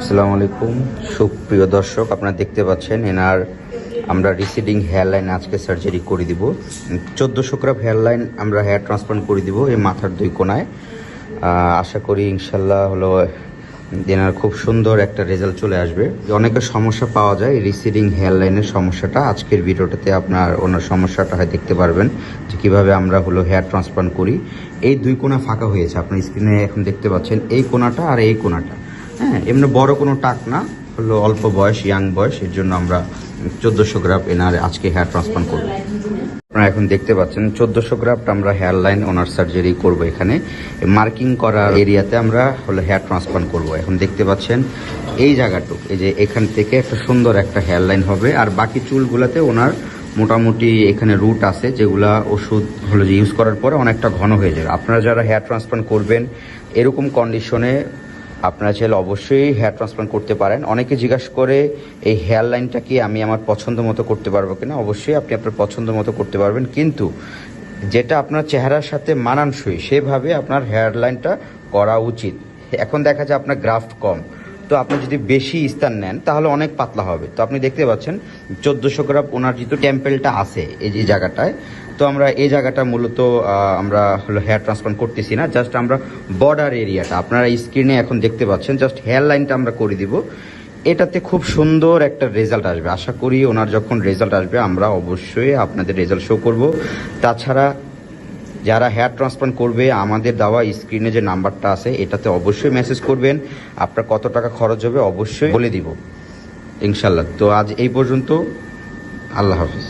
আসসালামু আলাইকুম। সুপ্রিয় দর্শক, আপনারা দেখতে পাচ্ছেন এনার আমরা রিসিডিং হেয়ার লাইন আজকে সার্জারি করে দিব। চোদ্দোশো গ্রাম হেয়ার লাইন আমরা হেয়ার ট্রান্সপ্লান্ট করে দিব এই মাথার দুই কোনায়। আশা করি ইনশাল্লাহ হলো এনার খুব সুন্দর একটা রেজাল্ট চলে আসবে। অনেকের সমস্যা পাওয়া যায় রিসিডিং হেয়ার লাইনের সমস্যাটা। আজকের ভিডিওটাতে আপনার ওনার সমস্যাটা হয়, দেখতে পারবেন যে কীভাবে আমরা হলো হেয়ার ট্রান্সপ্লান্ট করি। এই দুই কোণা ফাঁকা হয়েছে, আপনার স্ক্রিনে এখন দেখতে পাচ্ছেন, এই কোণাটা আর এই কোণাটা হ্যাঁ এমনি বড় কোনো টাক না। হলো অল্প বয়স ইয়াং বয়স, এর জন্য আমরা চোদ্দোশো গ্রাম এনার আজকে হেয়ার ট্রান্সপ্লান্ট করব। আপনারা এখন দেখতে পাচ্ছেন, চোদ্দোশো গ্রাফট আমরা হেয়ার লাইন ওনার সার্জারি করব এখানে। মার্কিং করার এরিয়াতে আমরা হলো হেয়ার ট্রান্সপ্লান্ট করব। এখন দেখতে পাচ্ছেন, এই জায়গাটুক, এই যে এখান থেকে একটা সুন্দর একটা হেয়ার লাইন হবে। আর বাকি চুলগুলোতে ওনার মোটামুটি এখানে রুট আছে, যেগুলা ওষুধ হলো যে ইউজ করার পরে অনেকটা ঘন হয়ে যাবে। আপনারা যারা হেয়ার ট্রান্সপ্লান্ট করবেন, এরকম কন্ডিশনে আপনারা চাইলে অবশ্যই হেয়ার ট্রান্সপ্লান্ট করতে পারেন। অনেকে জিজ্ঞাসা করে, এই হেয়ার লাইনটা কি আমি আমার পছন্দ মতো করতে পারব কিনা? অবশ্যই আপনি আপনার পছন্দ মতো করতে পারবেন। কিন্তু যেটা আপনার চেহারার সাথে মানানসই, সেভাবে আপনার হেয়ার লাইনটা করা উচিত। এখন দেখা যায় আপনার গ্রাফট কম। তো আপনি যদি বেশি স্থান নেন, তাহলে অনেক পাতলা হবে। তো আপনি দেখতে পাচ্ছেন, চোদ্দোশো গ্রাম ওনার যেহেতু টেম্পেলটা আছে এই যে জায়গাটায়। তো আমরা এই জায়গাটা মূলত আমরা হলো হেয়ার ট্রান্সপ্লান্ট করতেছি না জাস্ট আমরা বর্ডার এরিয়াটা আপনারা স্ক্রিনে এখন দেখতে পাচ্ছেন জাস্ট হেয়ার লাইনটা আমরা করে দিব। এটাতে খুব সুন্দর একটা রেজাল্ট আসবে। আশা করি ওনার যখন রেজাল্ট আসবে, আমরা অবশ্যই আপনাদের রেজাল্ট শো করব। তাছাড়া যারা হেয়ার ট্রান্সপ্লান্ট করবে, আমাদের দেওয়া স্ক্রিনে যে নাম্বারটা আছে, এটাতে অবশ্যই মেসেজ করবেন। আপনার কত টাকা খরচ হবে অবশ্যই বলে দিব। ইনশাল্লাহ তো আজ এই পর্যন্ত, আল্লাহ হাফিজ।